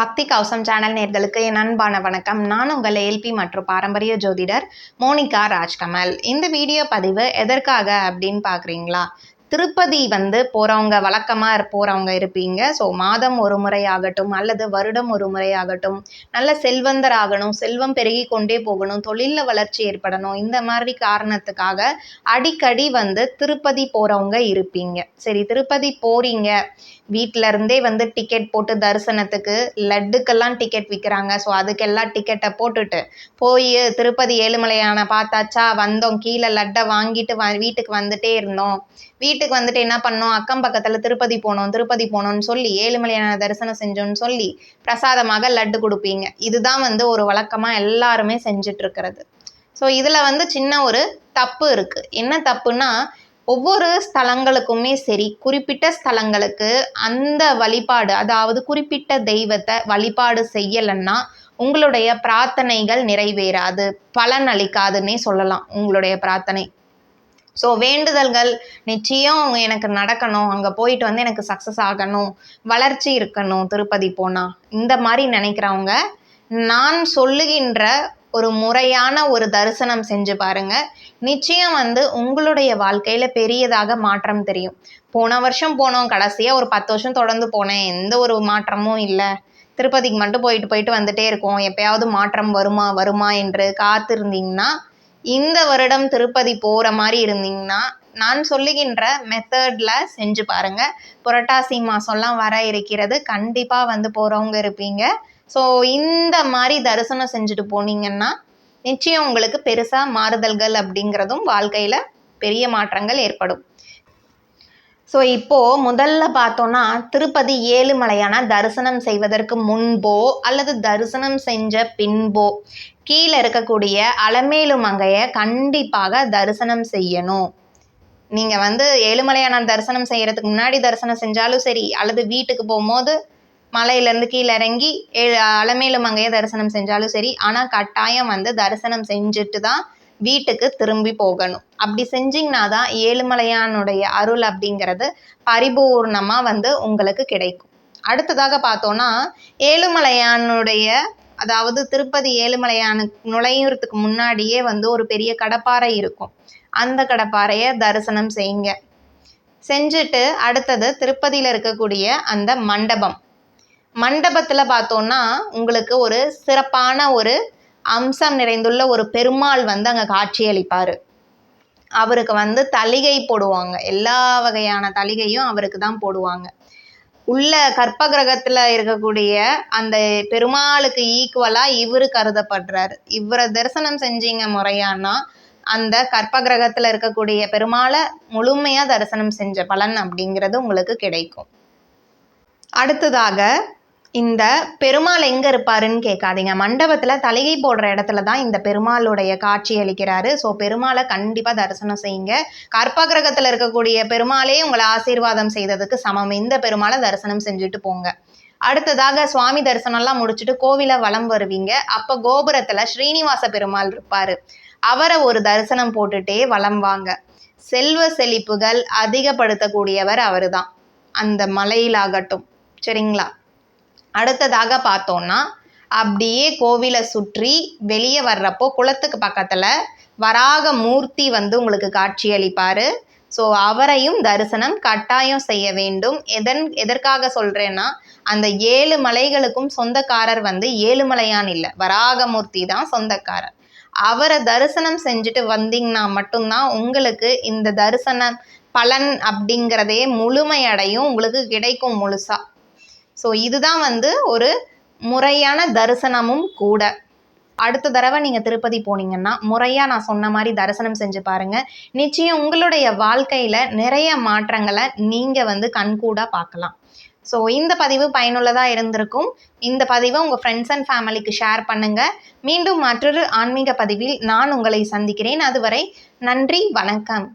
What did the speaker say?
பக்தி கௌசம் சேனல் நேர்களுக்கு என் அன்பான வணக்கம். நான் உங்கள் ஏல்பி மற்றும் பாரம்பரிய ஜோதிடர் மோனிகா ராஜ்கமல். இந்த வீடியோ பதிவு எதற்காக அப்படின்னு பார்க்குறீங்களா? திருப்பதி வந்து போகிறவங்க வழக்கமாக போகிறவங்க இருப்பீங்க. ஸோ மாதம் ஒரு முறை ஆகட்டும் அல்லது வருடம் ஒரு முறை ஆகட்டும் நல்ல செல்வந்தர் ஆகணும் செல்வம் பெருகி கொண்டே போகணும் தொழிலில் வளர்ச்சி ஏற்படணும் இந்த மாதிரி காரணத்துக்காக அடிக்கடி வந்து திருப்பதி போகிறவங்க இருப்பீங்க. சரி திருப்பதி போகிறீங்க வீட்டிலருந்தே வந்து டிக்கெட் போட்டு தரிசனத்துக்கு லட்டுக்கெல்லாம் டிக்கெட் விற்கிறாங்க ஸோ அதுக்கெல்லாம் டிக்கெட்டை போட்டுட்டு போய் திருப்பதி ஏழுமலையான பார்த்தாச்சா வந்தோம். கீழே லட்டை வாங்கிட்டு வ வீட்டுக்கு வந்துட்டே இருந்தோம். வீட்டுக்கு வந்துட்டு என்ன பண்ணோம்? அக்கம் பக்கத்தில் திருப்பதி போனோம் திருப்பதி போனோம்னு சொல்லி ஏழுமலையான தரிசனம் செஞ்சோம்னு சொல்லி பிரசாதமாக லட்டு கொடுப்பீங்க. இதுதான் வந்து ஒரு வழக்கமாக எல்லாருமே செஞ்சுட்டு இருக்கிறது ஸோ இதில் வந்து சின்ன ஒரு தப்பு இருக்குது என்ன தப்புன்னா ஒவ்வொரு ஸ்தலங்களுக்குமே சரி குறிப்பிட்ட ஸ்தலங்களுக்கு அந்த வழிபாடு அதாவது குறிப்பிட்ட தெய்வத்தை வழிபாடு செய்யலைன்னா உங்களுடைய பிரார்த்தனைகள் நிறைவேறாது. பலன் அளிக்காதுன்னே சொல்லலாம் உங்களுடைய பிரார்த்தனை. ஸோ வேண்டுதல்கள் நிச்சயம் எனக்கு நடக்கணும். அங்கே போயிட்டு வந்து எனக்கு சக்ஸஸ் ஆகணும். வளர்ச்சி இருக்கணும் திருப்பதி போனால் இந்த மாதிரி நினைக்கிறவங்க நான் சொல்லுகின்ற ஒரு முறையான ஒரு தரிசனம் செஞ்சு பாருங்க. நிச்சயம் வந்து உங்களுடைய வாழ்க்கையில் பெரியதாக மாற்றம் தெரியும். போன வருஷம் போனோம். கடைசியாக ஒரு பத்து வருஷம் தொடர்ந்து போனேன். எந்த ஒரு மாற்றமும் இல்லை. திருப்பதிக்கு மட்டும் போயிட்டு போயிட்டு வந்துட்டே இருக்கோம். எப்பயாவது மாற்றம் வருமா வருமா என்று காத்திருந்தீங்கன்னா இந்த வருடம் திருப்பதி போகிற மாதிரி இருந்தீங்கன்னா நான் சொல்லுகின்ற மெத்தடில் செஞ்சு பாருங்க. புரட்டாசி மாதம்லாம் வர இருக்கிறது. கண்டிப்பாக வந்து போகிறவங்க இருப்பீங்க. ஸோ இந்த மாதிரி தரிசனம் செஞ்சுட்டு போனீங்கன்னா நிச்சயம் உங்களுக்கு பெருசாக மாறுதல்கள் அப்படிங்கிறதும் வாழ்க்கையில் பெரிய மாற்றங்கள் ஏற்படும். ஸோ இப்போது முதல்ல பார்த்தோன்னா திருப்பதி ஏழுமலையான தரிசனம் செய்வதற்கு முன்போ அல்லது தரிசனம் செஞ்ச பின்போ கீழே இருக்கக்கூடிய அலமேலு மங்கையை கண்டிப்பாக தரிசனம் செய்யணும். நீங்கள் வந்து ஏழுமலையான தரிசனம் செய்கிறதுக்கு முன்னாடி தரிசனம் செஞ்சாலும் சரி அல்லது வீட்டுக்கு போகும்போது மலையிலேருந்து கீழே இறங்கி ஏழு அலமேலு மங்கையை தரிசனம் செஞ்சாலும் சரி ஆனால் கட்டாயம் வந்து தரிசனம் செஞ்சுட்டு தான் வீட்டுக்கு திரும்பி போகணும். அப்படி செஞ்சிங்கன்னா தான் ஏழுமலையானுடைய அருள் அப்படிங்கிறது பரிபூர்ணமாக வந்து உங்களுக்கு கிடைக்கும். அடுத்ததாக பார்த்தோன்னா ஏழுமலையானுடைய அதாவது திருப்பதி ஏழுமலையானு நுழையிறதுக்கு முன்னாடியே வந்து ஒரு பெரிய கடப்பாறை இருக்கும். அந்த கடப்பாறையை தரிசனம் செய்யுங்க. செஞ்சுட்டு அடுத்தது திருப்பதியில் இருக்கக்கூடிய அந்த மண்டபம். மண்டபத்தில் பார்த்தோன்னா உங்களுக்கு ஒரு சிறப்பான ஒரு அம்சம் நிறைந்துள்ள ஒரு பெருமாள் வந்து அங்கே காட்சியளிப்பார் அவருக்கு வந்து தலிகை போடுவாங்க. எல்லா வகையான தலிகையும் அவருக்கு தான் போடுவாங்க. உள்ள கற்ப கிரகத்தில் இருக்கக்கூடிய அந்த பெருமாளுக்கு ஈக்குவலாக இவர் கருதப்படுறாரு. இவரை தரிசனம் செஞ்சீங்க முறையானா அந்த கற்ப கிரகத்தில் இருக்கக்கூடிய பெருமாளை முழுமையாக தரிசனம் செஞ்ச பலன் அப்படிங்கிறது உங்களுக்கு கிடைக்கும். அடுத்ததாக இந்த பெருமாள் எங்கே இருப்பாருன்னு கேட்காதீங்க. மண்டபத்தில் தலிகை போடுற இடத்துல தான் இந்த பெருமாளுடைய காட்சி அளிக்கிறாரு. ஸோ பெருமாளை கண்டிப்பாக தரிசனம் செய்யுங்க. கற்பகிரகத்தில் இருக்கக்கூடிய பெருமாளே உங்களை ஆசீர்வாதம் செய்ததுக்கு சமம். இந்த பெருமாளை தரிசனம் செஞ்சுட்டு போங்க. அடுத்ததாக சுவாமி தரிசனம்லாம் முடிச்சுட்டு கோவிலை வலம் வருவீங்க. அப்போ கோபுரத்தில் ஸ்ரீனிவாச பெருமாள் இருப்பார். அவரை ஒரு தரிசனம் போட்டுட்டே வலம் வாங்க. செல்வ செழிப்புகள் அதிகப்படுத்தக்கூடியவர் அவர் தான் அந்த மலையிலாகட்டும். சரிங்களா? அடுத்ததாக பார்த்தோன்னா அப்படியே கோவிலை சுற்றி வெளியே வர்றப்போ குளத்துக்கு பக்கத்தில் வராக மூர்த்தி வந்து உங்களுக்கு காட்சியளிப்பார் ஸோ அவரையும் தரிசனம் கட்டாயம் செய்ய வேண்டும். எதன் எதற்காக சொல்கிறேன்னா அந்த ஏழு மலைகளுக்கும் சொந்தக்காரர் வந்து ஏழுமலையான் இல்லை வராகமூர்த்தி தான் சொந்தக்காரர். அவரை தரிசனம் செஞ்சுட்டு வந்தீங்கன்னா மட்டும்தான் உங்களுக்கு இந்த தரிசன பலன் அப்படிங்கிறதே முழுமையடையும் உங்களுக்கு கிடைக்கும் முழுசாக ஸோ இதுதான் வந்து ஒரு முறையான தரிசனமும் கூட. அடுத்த தடவை நீங்கள் திருப்பதி போனீங்கன்னா முறையாக நான் சொன்ன மாதிரி தரிசனம் செஞ்சு பாருங்கள் நிச்சயம் உங்களுடைய வாழ்க்கையில் நிறைய மாற்றங்களை நீங்கள் வந்து கண்கூடாக பார்க்கலாம். ஸோ இந்த பதிவு பயனுள்ளதாக இருந்திருக்கும். இந்த பதிவை உங்கள் ஃப்ரெண்ட்ஸ் அண்ட் ஃபேமிலிக்கு ஷேர் பண்ணுங்கள் மீண்டும் மற்றொரு ஆன்மீக பதிவில் நான் உங்களை சந்திக்கிறேன். அதுவரை நன்றி வணக்கம்.